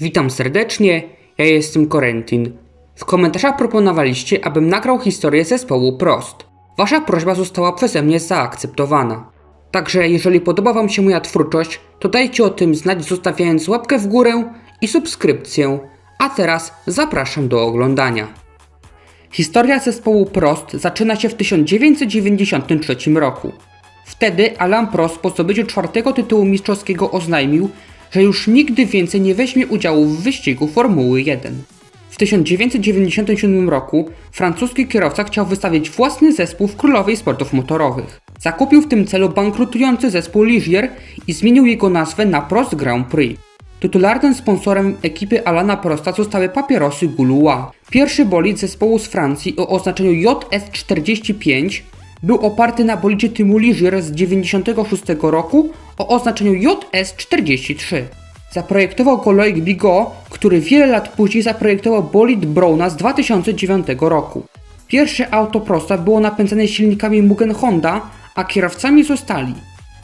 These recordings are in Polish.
Witam serdecznie, ja jestem Korentin. W komentarzach proponowaliście, abym nagrał historię zespołu Prost. Wasza prośba została przeze mnie zaakceptowana. Także jeżeli podoba Wam się moja twórczość, to dajcie o tym znać zostawiając łapkę w górę i subskrypcję. A teraz zapraszam do oglądania. Historia zespołu Prost zaczyna się w 1993 roku. Wtedy Alain Prost po zdobyciu czwartego tytułu mistrzowskiego oznajmił, że już nigdy więcej nie weźmie udziału w wyścigu Formuły 1. W 1997 roku francuski kierowca chciał wystawić własny zespół w królowej sportów motorowych. Zakupił w tym celu bankrutujący zespół Ligier i zmienił jego nazwę na Prost Grand Prix. Tytularnym sponsorem ekipy Alana Prosta zostały papierosy Gaulois. Pierwszy bolid zespołu z Francji o oznaczeniu JS45 był oparty na bolidzie Tymu Ligier z 1996 roku o oznaczeniu JS43. Zaprojektował go Loic Bigot, który wiele lat później zaprojektował bolid Browna z 2009 roku. Pierwsze auto Prosta było napędzane silnikami Mugen Honda, a kierowcami zostali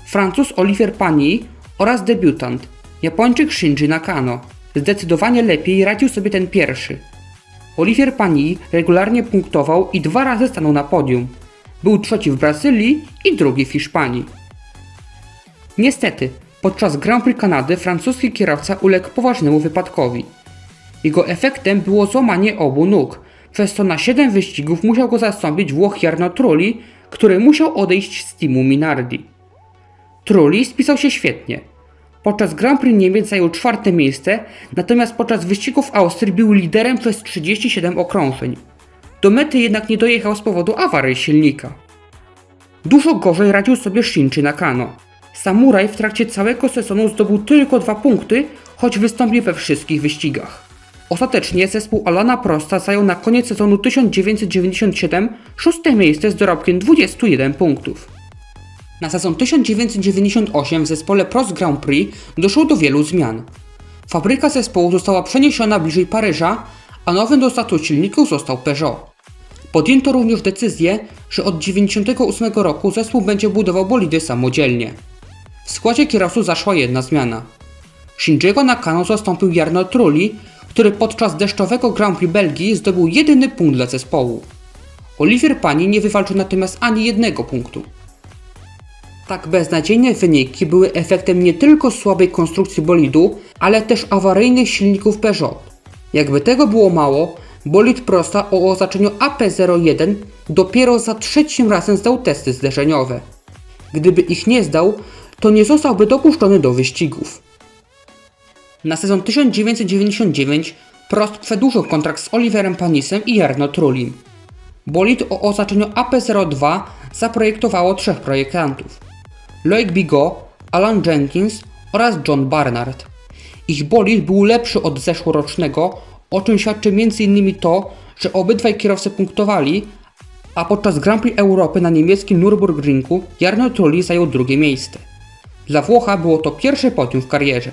Francuz Olivier Panis oraz debiutant Japończyk Shinji Nakano. Zdecydowanie lepiej radził sobie ten pierwszy. Olivier Panis regularnie punktował i dwa razy stanął na podium. Był trzeci w Brazylii i drugi w Hiszpanii. Niestety, podczas Grand Prix Kanady francuski kierowca uległ poważnemu wypadkowi. Jego efektem było złamanie obu nóg, przez co na 7 wyścigów musiał go zastąpić Włoch Jarno Trulli, który musiał odejść z teamu Minardi. Trulli spisał się świetnie. Podczas Grand Prix Niemiec zajął czwarte miejsce, natomiast podczas wyścigów Austrii był liderem przez 37 okrążeń. Do mety jednak nie dojechał z powodu awarii silnika. Dużo gorzej radził sobie Shinji Nakano. Samuraj w trakcie całego sezonu zdobył tylko dwa punkty, choć wystąpił we wszystkich wyścigach. Ostatecznie zespół Alana Prosta zajął na koniec sezonu 1997 szóste miejsce z dorobkiem 21 punktów. Na sezon 1998 w zespole Prost Grand Prix doszło do wielu zmian. Fabryka zespołu została przeniesiona bliżej Paryża, a nowym dostawcą silników został Peugeot. Podjęto również decyzję, że od 1998 roku zespół będzie budował bolidy samodzielnie. W składzie kierowców zaszła jedna zmiana. Shinjiego Nakano zastąpił Jarno Trulli, który podczas deszczowego Grand Prix Belgii zdobył jedyny punkt dla zespołu. Olivier Pani nie wywalczył natomiast ani jednego punktu. Tak beznadziejne wyniki były efektem nie tylko słabej konstrukcji bolidu, ale też awaryjnych silników Peugeot. Jakby tego było mało, bolid Prosta o oznaczeniu AP01 dopiero za trzecim razem zdał testy zderzeniowe. Gdyby ich nie zdał, to nie zostałby dopuszczony do wyścigów. Na sezon 1999 Prost przedłużył kontrakt z Oliverem Panisem i Jarno Trullim. Bolid o oznaczeniu AP02 zaprojektowało trzech projektantów. Loic Bigot, Alan Jenkins oraz John Barnard. Ich bolid był lepszy od zeszłorocznego, o czym świadczy m.in. to, że obydwaj kierowcy punktowali, a podczas Grand Prix Europy na niemieckim Nürburgringu Jarno Trulli zajął drugie miejsce. Dla Włocha było to pierwsze podium w karierze.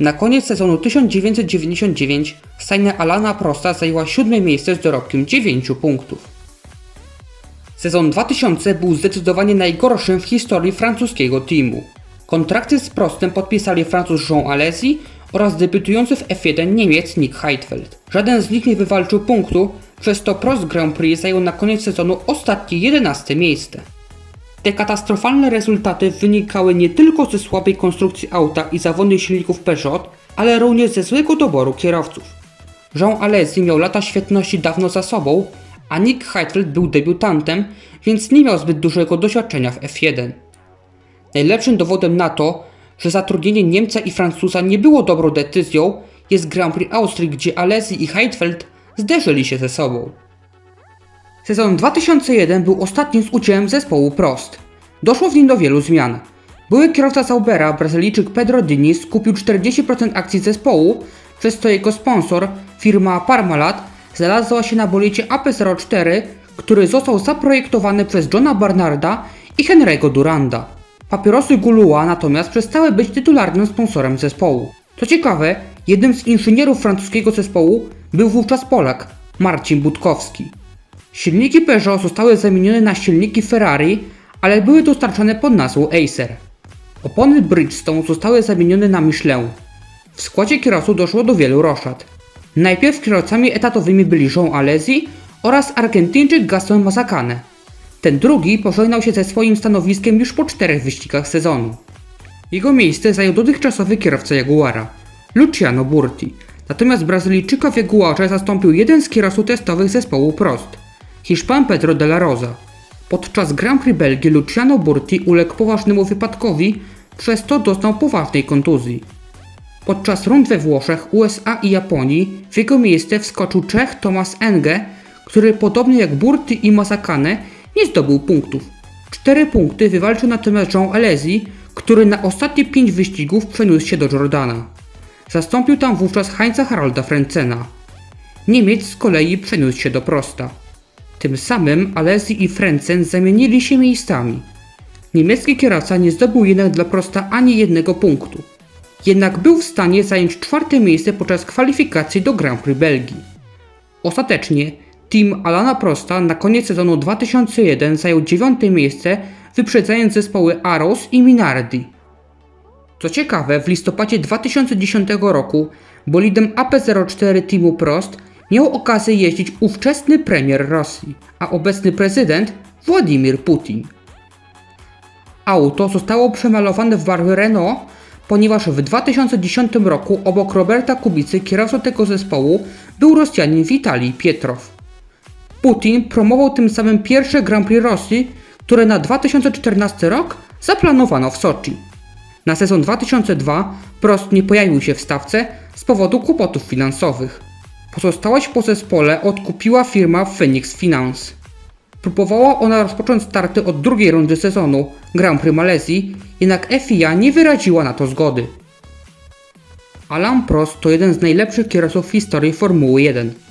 Na koniec sezonu 1999 stajnia Alana Prosta zajęła siódme miejsce z dorobkiem 9 punktów. Sezon 2000 był zdecydowanie najgorszym w historii francuskiego teamu. Kontrakty z Prostem podpisali Francuz Jean Alesi oraz debiutujący w F1 Niemiec Nick Heidfeld. Żaden z nich nie wywalczył punktu, przez to Prost Grand Prix zajął na koniec sezonu ostatnie 11 miejsce. Te katastrofalne rezultaty wynikały nie tylko ze słabej konstrukcji auta i zawodnych silników Peugeot, ale również ze złego doboru kierowców. Jean Alesi miał lata świetności dawno za sobą, a Nick Heidfeld był debiutantem, więc nie miał zbyt dużego doświadczenia w F1. Najlepszym dowodem na to, że zatrudnienie Niemca i Francuza nie było dobrą decyzją, jest Grand Prix Austrii, gdzie Alesi i Heidfeld zderzyli się ze sobą. Sezon 2001 był ostatnim z udziałem zespołu Prost. Doszło w nim do wielu zmian. Były kierowca Saubera, Brazylijczyk Pedro Diniz, kupił 40% akcji zespołu, przez co jego sponsor, firma Parmalat, znalazła się na bolicie AP04, który został zaprojektowany przez Johna Barnarda i Henry'ego Duranda. Papierosy Gulua natomiast przestały być tytularnym sponsorem zespołu. Co ciekawe, jednym z inżynierów francuskiego zespołu był wówczas Polak, Marcin Budkowski. Silniki Peugeot zostały zamienione na silniki Ferrari, ale były dostarczane pod nazwą Acer. Opony Bridgestone zostały zamienione na Michelin. W składzie kierowców doszło do wielu roszad. Najpierw kierowcami etatowymi byli Jean Alesi oraz Argentyńczyk Gaston Mazzacane. Ten drugi pożegnał się ze swoim stanowiskiem już po czterech wyścigach sezonu. Jego miejsce zajął dotychczasowy kierowca Jaguara, Luciano Burti. Natomiast Brazylijczyka w Jaguarze zastąpił jeden z kierowców testowych zespołu Prost, Hiszpan Pedro de la Rosa. Podczas Grand Prix Belgii Luciano Burti uległ poważnemu wypadkowi, przez to doznał poważnej kontuzji. Podczas rund we Włoszech, USA i Japonii w jego miejsce wskoczył Czech Thomas Enge, który podobnie jak Burti i Masakane nie zdobył punktów. Cztery punkty wywalczył natomiast Jean Alesi, który na ostatnie pięć wyścigów przeniósł się do Jordana. Zastąpił tam wówczas Heinza Harolda Frencena. Niemiec z kolei przeniósł się do Prosta. Tym samym Alesi i Frentzen zamienili się miejscami. Niemiecki kierowca nie zdobył jednak dla Prosta ani jednego punktu. Jednak był w stanie zająć czwarte miejsce podczas kwalifikacji do Grand Prix Belgii. Ostatecznie team Alana Prosta na koniec sezonu 2001 zajął dziewiąte miejsce, wyprzedzając zespoły Aros i Minardi. Co ciekawe, w listopadzie 2010 roku bolidem AP04 teamu Prost miał okazję jeździć ówczesny premier Rosji, a obecny prezydent Władimir Putin. Auto zostało przemalowane w barwy Renault, ponieważ w 2010 roku obok Roberta Kubicy kierowcą tego zespołu był Rosjanin Witalij Pietrow. Putin promował tym samym pierwsze Grand Prix Rosji, które na 2014 rok zaplanowano w Soczi. Na sezon 2002 Prost nie pojawił się w stawce z powodu kłopotów finansowych. Pozostałość po zespole odkupiła firma Phoenix Finance. Próbowała ona rozpocząć starty od drugiej rundy sezonu Grand Prix Malezji, jednak FIA nie wyraziła na to zgody. Alan Prost to jeden z najlepszych kierowców w historii Formuły 1.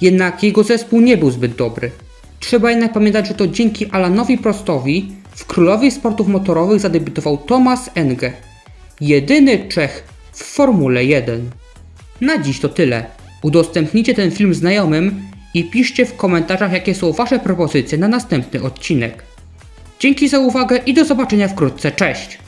Jednak jego zespół nie był zbyt dobry. Trzeba jednak pamiętać, że to dzięki Alanowi Prostowi w królowej sportów motorowych zadebiutował Thomas Enge, jedyny Czech w Formule 1. Na dziś to tyle. Udostępnijcie ten film znajomym i piszcie w komentarzach, jakie są Wasze propozycje na następny odcinek. Dzięki za uwagę i do zobaczenia wkrótce. Cześć!